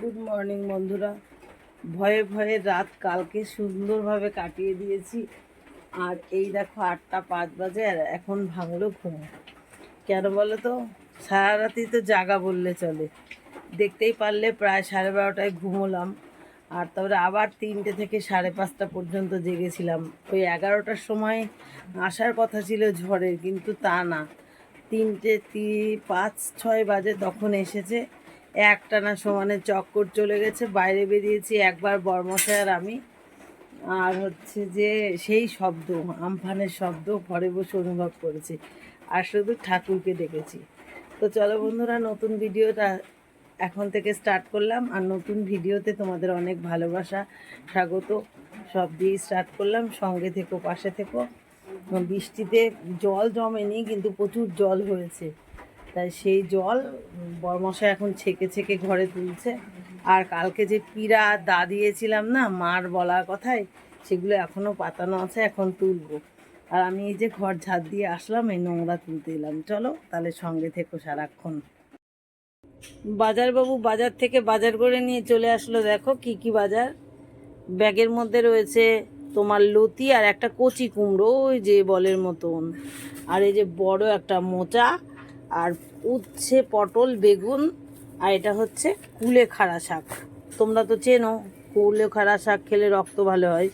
Good morning বন্ধুরা। ভয়ে ভয়ে রাত কালকে সুন্দরভাবে কাটিয়ে দিয়েছি। আর এই দেখো আটটা পাঁচ বাজে আর এখন ভাঙলো ঘুম। কেন বলো তো সারা রাতেই তো জাগা বললে চলে। দেখতেই পারলে প্রায় সাড়ে বারোটায় ঘুমোলাম। আর তারপরে আবার তিনটে থেকে সাড়ে পাঁচটা পর্যন্ত জেগেছিলাম। ওই এগারোটার সময় আসার কথা ছিল ঝড়ের, কিন্তু তা না। তিনটে তি, পাঁচ, ছয় বাজে তখন এসেছে। একটানা সমানে চক্কর চলে গেছে, বাইরে বেরিয়েছি একবার বর্মশায় আর আমি। আর হচ্ছে যে সেই শব্দ, আমফানের শব্দ ঘরে বসে অনুভব করেছি। আর শুধু ঠাকুরকে ডেকেছি। তো চলো বন্ধুরা, নতুন ভিডিওটা এখন থেকে স্টার্ট করলাম। আর নতুন ভিডিওতে তোমাদের অনেক ভালোবাসা, স্বাগত। সব দিয়ে স্টার্ট করলাম। সঙ্গে থেকো, পাশে থেকো। বৃষ্টিতে জল জমেনি, কিন্তু প্রচুর জল হয়েছে। তাই সেই জল বরমশা এখন ছেঁকে ছেঁকে ঘরে তুলছে। আর কালকে যে পিড়া দা দিয়েছিলাম না, মার বলার কথায় সেগুলো এখনও পাতানো আছে, এখন তুলবো। আর আমি এই যে ঘর ঝাড় দিয়ে আসলাম, এই নোংরা তুলতে এলাম। চলো, তাহলে সঙ্গে থেকো সারাক্ষণ। বাজারবাবু বাজার থেকে বাজার করে নিয়ে চলে আসলো, দেখো কি কি বাজার। ব্যাগের মধ্যে রয়েছে তোমার লতি আর একটা কচি কুমড়ো, ওই যে বলের মতন। আর এই যে বড় একটা মোচা আর উচ্ছে, পটল, বেগুন, আর এটা হচ্ছে কুলে খাড়া শাক। তোমরা তো চেনো, কুলে খাড়া শাক খেলে রক্ত ভালো হয়।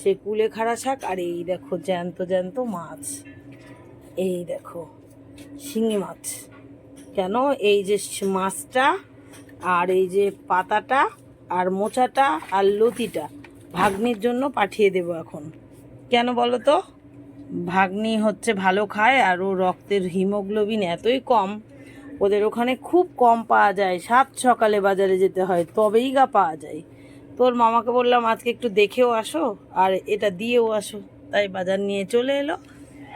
সে কুলে খাড়া শাক আর এই দেখো জ্যান্ত জ্যান্ত মাছ। এই দেখো, শিঙি মাছ। কেন? এই যে মাছটা আর এই যে পাতাটা আর মোচাটা আর লতিটা ভাগ্নির জন্য পাঠিয়ে দেব এখন। কেন বলো তো? ভাগ্নি হচ্ছে ভালো খায় আর ও রক্তের হিমোগ্লোবিন এতই কম, ওদের ওখানে খুব কম পাওয়া যায়। সাত সকালে বাজারে যেতে হয়, তবেই গা পাওয়া যায়। তোর মামাকে বললাম, আজকে একটু দেখেও আসো আর এটা দিয়েও আসো। তাই বাজার নিয়ে চলে এলো।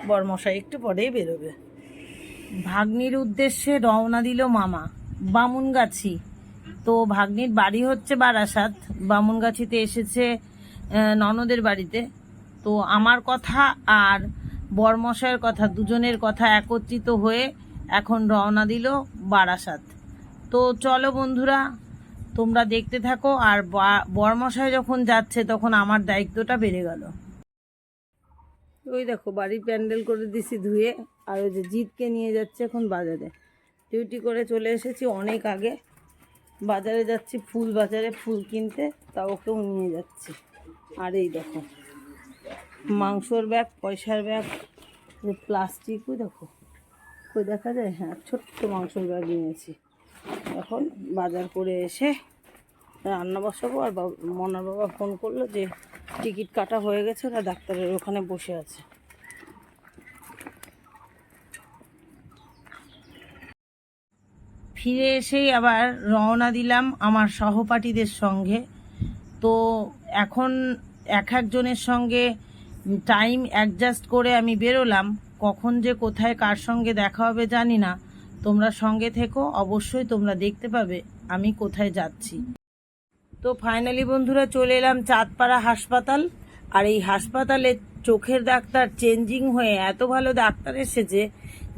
বরমশাই একটু পরেই বেরোবে। ভাগ্নির উদ্দেশ্যে রওনা দিল মামা। বামুনগাছি। তো ভাগ্নির বাড়ি হচ্ছে বারাসাত। বামুনগাছিতে এসেছে ননদের বাড়িতে। তো আমার কথা আর বরমশাইয়ের কথা দুজনের কথা একত্রিত হয়ে এখন রওনা দিল বারাসাত। তো চলো বন্ধুরা, তোমরা দেখতে থাকো আর বা- বরমশাই যখন যাচ্ছে তখন আমার দায়িত্বটা বেড়ে গেল। ওই দেখো বাড়ি প্যান্ডেল করে দিছি ধুয়ে, আর ওই যে জিতকে নিয়ে যাচ্ছে এখন বাজারে। ডিউটি করে চলে এসেছি অনেক আগে। বাজারে যাচ্ছি ফুল বাজারে ফুল কিনতে, তা ওকেও নিয়ে যাচ্ছি। আর এই দেখো মাংসর ব্যাগ, পয়সার ব্যাগ প্লাস্টিক ওই দেখো। কই দেখা যায় হ্যাঁ ছোট্ট মাংসর ব্যাগ নিয়েছি। এখন বাজার করে এসে রান্না বসাবো, আর মনার বাবা ফোন করল যে টিকিট কাটা হয়ে গেছে, ওরা ডাক্তারের ওখানে বসে আছে। ফিরে এসেই আবার রওনা দিলাম আমার সহপাঠীদের সঙ্গে। তো এখন এক একজনের সঙ্গে টাইম অ্যাডজাস্ট করে আমি বেরোলাম। কখন যে কোথায় কার সঙ্গে দেখা হবে জানি না। তোমরা সঙ্গে থেকো, অবশ্যই তোমরা দেখতে পাবে আমি কোথায় যাচ্ছি। তো ফাইনালি বন্ধুরা চলে এলাম চাঁদপাড়া হাসপাতাল। আর এই হাসপাতালে চোখের ডাক্তার চেঞ্জিং হয়ে এত ভালো ডাক্তার এসেছে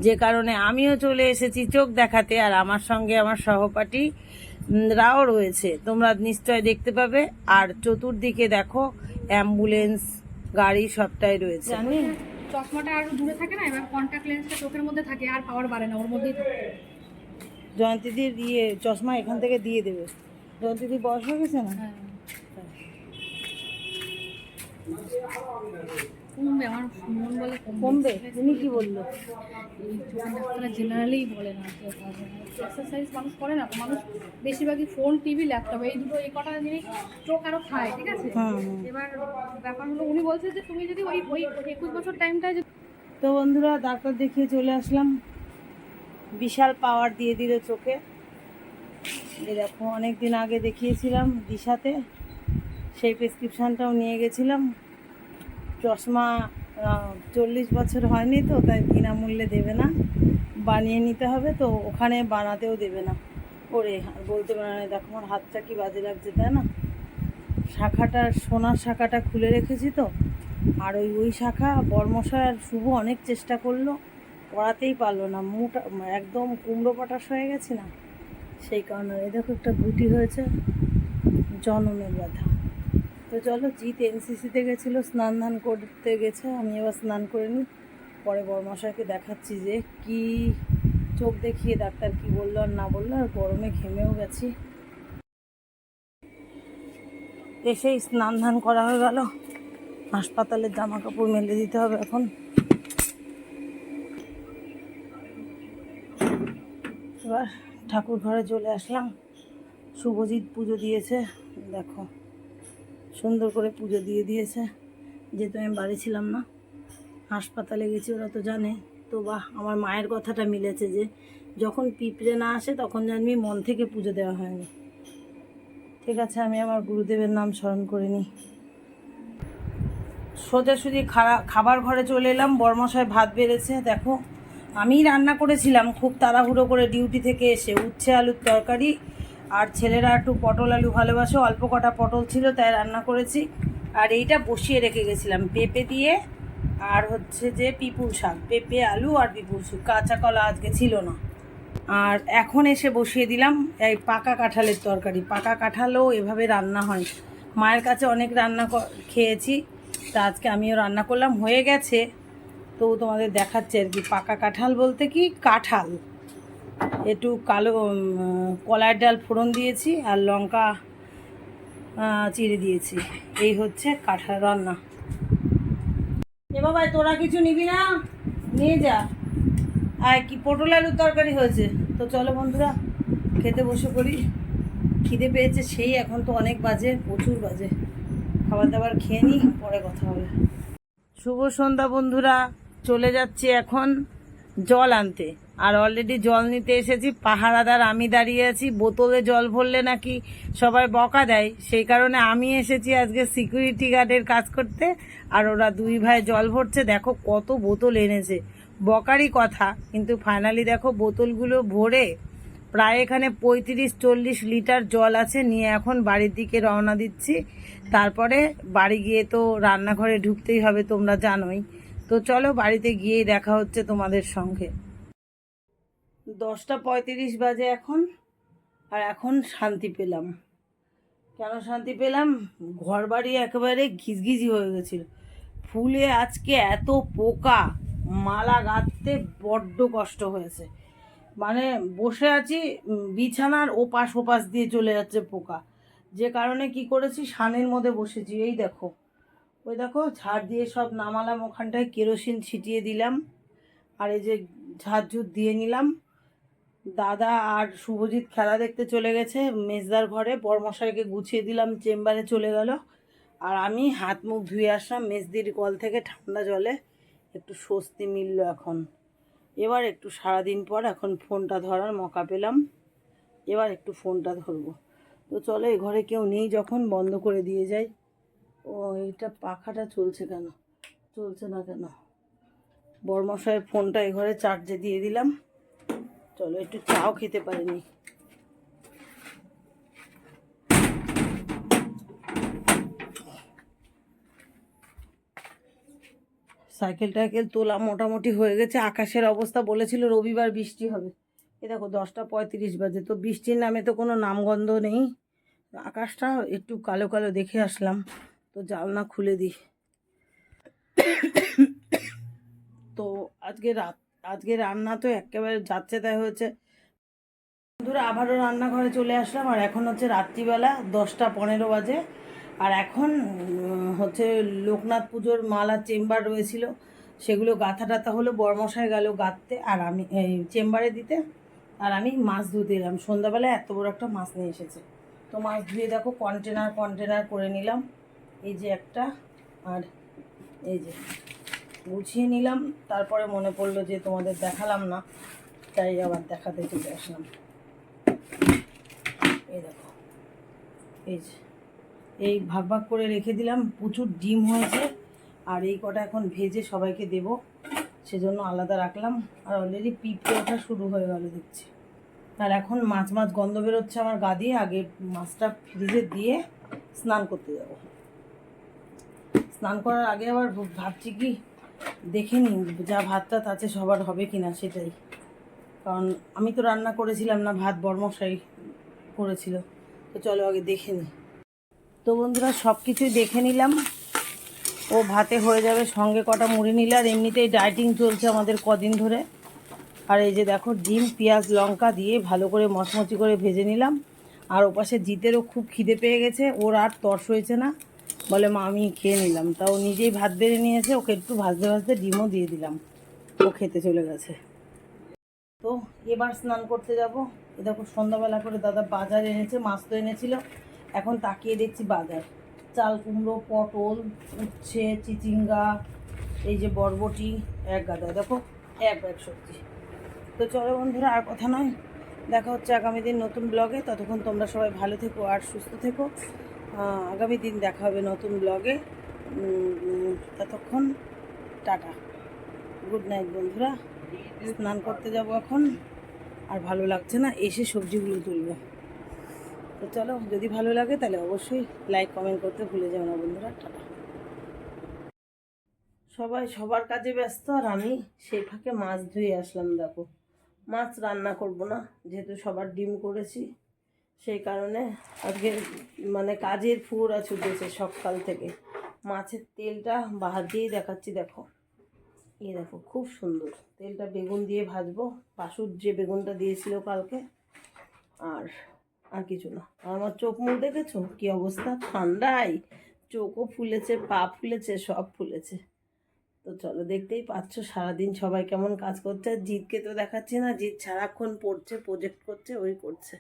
যে কারণে আমিও চলে এসেছি চোখ দেখাতে। আর আমার সঙ্গে আমার সহপাঠী রাও রয়েছে। তোমরা নিশ্চয় দেখতে পাবে। আর চতুর্দিকে দেখো অ্যাম্বুলেন্স গাড়ি সবটাই রয়েছে। জানি চশমাটা আরও দূরে থাকে না? এবার কন্টাক্ট লেন্সটা চোখের মধ্যে থাকে আর পাওয়ার বাড়ে না ওর মধ্যেই থাকে। জয়ন্তীদির ইয়ে চশমা এখান থেকে দিয়ে দেবে। জয়ন্তীদির বয়স হয়ে গেছে না? হ্যাঁ। কমবে আমার মন বলে কমবে। তুমি কি বলল? ডাক্তাররা জেনারেলি বলে না এক্সারসাইজ মানুষ করে না তো মানুষ বেশিরভাগই ফোন টিভি ল্যাপটপ এই দুটো এই কটা জিনিস চোখ আরও খায় ঠিক আছে? হুম হুম এবার ব্যাপার হলো উনি বলছে যে তুমি যদি ওই ওই একুশ বছর টাইমটা তো বন্ধুরা ডাক্তার দেখিয়ে চলে আসলাম। বিশাল পাওয়ার দিয়ে দিল চোখে। দেখো অনেক দিন আগে দেখিয়েছিলাম দিশাতে। সেই প্রেসক্রিপশানটাও নিয়ে গেছিলাম। চশমা চল্লিশ বছর হয়নি তো, তাই বিনামূল্যে দেবে না। বানিয়ে নিতে হবে, তো ওখানে বানাতেও দেবে না। ওরে, আর বলতে পারে দেখো আমার হাতটা কি বাজে লাগছে, তাই না? শাখাটা, সোনার শাখাটা খুলে রেখেছি তো। আর ওই ওই শাখা বর্মশাই আর শুভ অনেক চেষ্টা করল পড়াতেই পারল না। মুটা, একদম কুমড়ো পটাশ হয়ে গেছে না? সেই কারণে এ দেখো একটা গুটি হয়েছে, জনমের ব্যথা। তো চলো জিৎ এনসিসিতে গেছিল, স্নান ধান করতে গেছে, আমি এবার স্নান করে নিই। পরে বড়মশাইকে দেখাচ্ছি যে কি চোখ দেখিয়ে ডাক্তার কি বলল আর না বলল, আর গরমে ঘেমেও গেছি। এসেই স্নান ধান করা হয়ে গেল। হাসপাতালের জামা কাপড় মেলে দিতে হবে এখন। এবার ঠাকুর ঘরে চলে আসলাম। শুভজিৎ পুজো দিয়েছে, দেখো। সুন্দর করে পুজো দিয়ে দিয়েছে। যেহেতু আমি বাড়ি ছিলাম না, হাসপাতালে গেছি, ওরা তো জানে। তো বাহ, আমার মায়ের কথাটা মিলেছে যে, যখন পিঁপড়ে না আসে, তখন জানবি মন থেকে পুজো দেওয়া হয়নি। ঠিক আছে, আমি আমার গুরুদেবের নাম স্মরণ করে নিই। সোজাসুজি খাবার ঘরে চলে এলাম বর্মশায় ভাত বেড়েছে, দেখো। আমিই রান্না করেছিলাম, খুব তাড়াহুড়ো করে ডিউটি থেকে এসে, উচ্ছে আলুর তরকারি আর ছেলেরা একটু পটল আলু ভালোবাসে, অল্প কটা পটল ছিল, তাই রান্না করেছি। আর এইটা বসিয়ে রেখে গেছিলাম, পেঁপে দিয়ে আর হচ্ছে যে পিপুর শাক, পেঁপে, আলু আর পিপুর শাক। কাঁচা কলা আজকে ছিল না। আর এখন এসে বসিয়ে দিলাম এই পাকা কাঁঠালের তরকারি। পাকা কাঁঠালও এভাবে রান্না হয়। মায়ের কাছে অনেক রান্না খেয়েছি, তা আজকে আমিও রান্না করলাম। হয়ে গেছে। তো তোমাদের দেখাচ্ছে আর কি, পাকা কাঁঠাল বলতে কি? কাঁঠাল। একটু কালো কলার ডাল ফোড়ন দিয়েছি আর লঙ্কা চিড়ে দিয়েছি। এই হচ্ছে কাঁঠাল রান্না। এ বাবা, তোরা কিছু নিবি না? নিয়ে যা। আর কি, পটল আলুর তরকারি হয়েছে। তো চলো বন্ধুরা, খেতে বসে করি খিদে পেয়েছে সেই, এখন তো অনেক বাজে, প্রচুর বাজে। খাবার দাবার খেয়ে নিই, পরে কথা হবে। শুভ সন্ধ্যা বন্ধুরা, চলে যাচ্ছি এখন জল আনতে। আর অলরেডি জল নিতে এসেছি, পাহারাদার আমি দাঁড়িয়ে আছি, বোতলে জল ভরলে নাকি সবাই বকা দেয়। সেই কারণে আমি এসেছি আজকে সিকিউরিটি গার্ডের কাজ করতে, আর ওরা দুই ভাই জল ভরছে। দেখো কত বোতল এনেছে। বকারই কথা, কিন্তু ফাইনালি দেখো বোতলগুলো ভরে প্রায় এখানে পঁয়ত্রিশ, চল্লিশ লিটার জল আছে, নিয়ে এখন বাড়ির দিকে রওনা দিচ্ছি। তারপরে বাড়ি গিয়ে তো রান্নাঘরে ঢুকতেই হবে, তোমরা জানোই। তো চলো বাড়িতে গিয়েই দেখা হচ্ছে তোমাদের সঙ্গে। দশটা পঁয়ত্রিশ বাজে এখন, আর এখন শান্তি পেলাম। কেন শান্তি পেলাম? ঘর বাড়ি একেবারে ঘিজঘিজি হয়ে গেছিল। ফুলে আজকে এত পোকা, মালা গাঁথতে বড্ড কষ্ট হয়েছে। মানে বসে আছি বিছানার ওপাশ ওপাশ দিয়ে চলে যাচ্ছে পোকা। যে কারণে কি করেছি? সানের মধ্যে বসেছি। এই দেখো, ওই দেখো, ঝাড় দিয়ে সব নামালাম, ওখানটায় কেরোসিন ছিটিয়ে দিলাম, আর এই যে ঝাড়ঝুট দিয়ে নিলাম। দাদা আর শুভজিৎ খেলা দেখতে চলে গেছে, মেজদার ঘরে। বরমশাইকে গুছিয়ে দিলাম, চেম্বারে চলে গেল। আর আমি হাত মুখ ধুয়ে আসলাম, মেজদির কল থেকে ঠান্ডা জলে। একটু স্বস্তি মিলল এখন। এবার একটু সারাদিন পর এখন ফোনটা ধরার মকা পেলাম। এবার একটু ফোনটা ধরবো। তো চলো এই ঘরে কেউ নেই, যখন বন্ধ করে দিয়ে যাই। ও, এইটা পাখাটা চলছে কেন? চলছে না কেন? বরমশাইয়ের ফোনটা এ ঘরে চার্জে দিয়ে দিলাম। চলো, একটু চাও খেতে পারিনি। সাইকেল টাইকেল তোলা মোটামুটি হয়ে গেছে, আকাশের অবস্থা বলেছিল রবিবার বৃষ্টি হবে। এ দেখো, দশটা পঁয়ত্রিশ বাজে, তো বৃষ্টির নামে তো কোনো নামগন্ধ নেই। আকাশটা একটু কালো কালো দেখে আসলাম, তো জানলা খুলে দিই। তো আজকে রাত আজকে রান্না তো একেবারে যাচ্ছে, তাই হয়েছে। বন্ধুরা, আবারও রান্নাঘরে চলে আসলাম, আর এখন হচ্ছে রাত্রিবেলা দশটা পনেরো বাজে। আর এখন হচ্ছে লোকনাথ পুজোর মালা চেম্বার রয়েছিল, সেগুলো গাঁথা টাথা হলো, বরমশাই গেল গাঁথতে, আর আমি, এই চেম্বারে দিতে, আর আমি মাছ ধুতে এলাম। সন্ধ্যাবেলায় এত বড় একটা মাছ নিয়ে এসেছে। তো মাছ ধুয়ে দেখো কন্টেনার কন্টেনার করে নিলাম। এই যে একটা, আর এই যে গুছিয়ে নিলাম, তারপরে মনে পড়ল যে তোমাদের দেখালাম না, তাই আবার দেখাতে চলে আসলাম। এই দেখো, এই যে, এই ভাগ ভাগ করে রেখে দিলাম, প্রচুর ডিম হয়েছে, আর এই কটা এখন ভেজে সবাইকে দেব, সেজন্য আলাদা রাখলাম, আর অলরেডি পিঁপড়ে ওঠা শুরু হয়ে গেল দেখছি। আর এখন মাছ মাছ গন্ধ বেরোচ্ছে আমার গা দিয়ে, আগে মাছটা ফ্রিজে দিয়ে স্নান করতে যাব। স্নান করার আগে আবার ভাবছি কি দেখে নিই যা ভাত টাত আছে সবার হবে কি না সেটাই। কারণ আমি তো রান্না করেছিলাম না, ভাত বর্মশাই করেছিল। তো চলো আগে দেখে নিই। তো বন্ধুরা সব কিছুই দেখে নিলাম। ও ভাতে হয়ে যাবে, সঙ্গে কটা মুড়ি নিলে, আর এমনিতেই ডায়েটিং চলছে আমাদের কদিন ধরে। আর এই যে দেখো, ডিম, পেঁয়াজ, লঙ্কা দিয়ে ভালো করে মচমচি করে ভেজে নিলাম। আর ওপাশে জিতেরও খুব খিদে পেয়ে গেছে, ওর আর তর্স হয়েছে না। বলে, মা, আমি খেয়ে নিলাম। তাও নিজেই ভাত বেড়ে নিয়েছে, ওকে একটু ভাজতে ভাজতে ডিমও দিয়ে দিলাম। ও খেতে চলে গেছে। তো এবার স্নান করতে যাব। এ দেখো, সন্ধ্যাবেলা করে দাদা বাজার এনেছে, মাছ তো এনেছিল। এখন তাকিয়ে দেখছি বাজার। চাল কুমড়ো, পটল, উচ্ছে, চিচিঙ্গা, এই যে বরবটি, এক গাদা। দেখো, এক ব্যাগ সবজি। তো চলো বন্ধুরা, আর কথা নয়। দেখা হচ্ছে আগামী দিন নতুন ব্লগে। ততক্ষণ তোমরা সবাই ভালো থেকো আর সুস্থ থেকো। আগামী দিন দেখা হবে নতুন ব্লগে। ততক্ষণ টাটা। গুড নাইট বন্ধুরা। স্নান করতে যাব এখন। আর ভালো লাগছে না, এসে সবজিগুলো তুলবো। তো চলো, যদি ভালো লাগে তাহলে অবশ্যই লাইক কমেন্ট করতে ভুলে যাও না বন্ধুরা। টাটা। সবাই সবার কাজে ব্যস্ত, আর আমি সেই ফাঁকে মাছ ধুয়ে আসলাম, দেখো। মাছ রান্না করব না, যেহেতু সবার ডিম করেছি। সেই কারণে আজকে মানে কাজের ফুরা ছুটেছে সকাল থেকে। মাছের তেলটা বাহার দিয়েই দেখাচ্ছি, দেখো। এই দেখো, খুব সুন্দর। তেলটা বেগুন দিয়ে ভাজবো। পাশুর যে বেগুনটা দিয়েছিল কালকে, আর আর কিছু না। আর আমার চোখ মুখ দেখেছ? কি অবস্থা? ঠান্ডায় চোখও ফুলেছে, পা ফুলেছে, সব ফুলেছে। তো চলো, দেখতেই পাচ্ছ সারাদিন সবাই কেমন কাজ করছে। জিতকে তো দেখাচ্ছি না, জিত সারাক্ষণ পড়ছে প্রজেক্ট করছে, ওই করছে।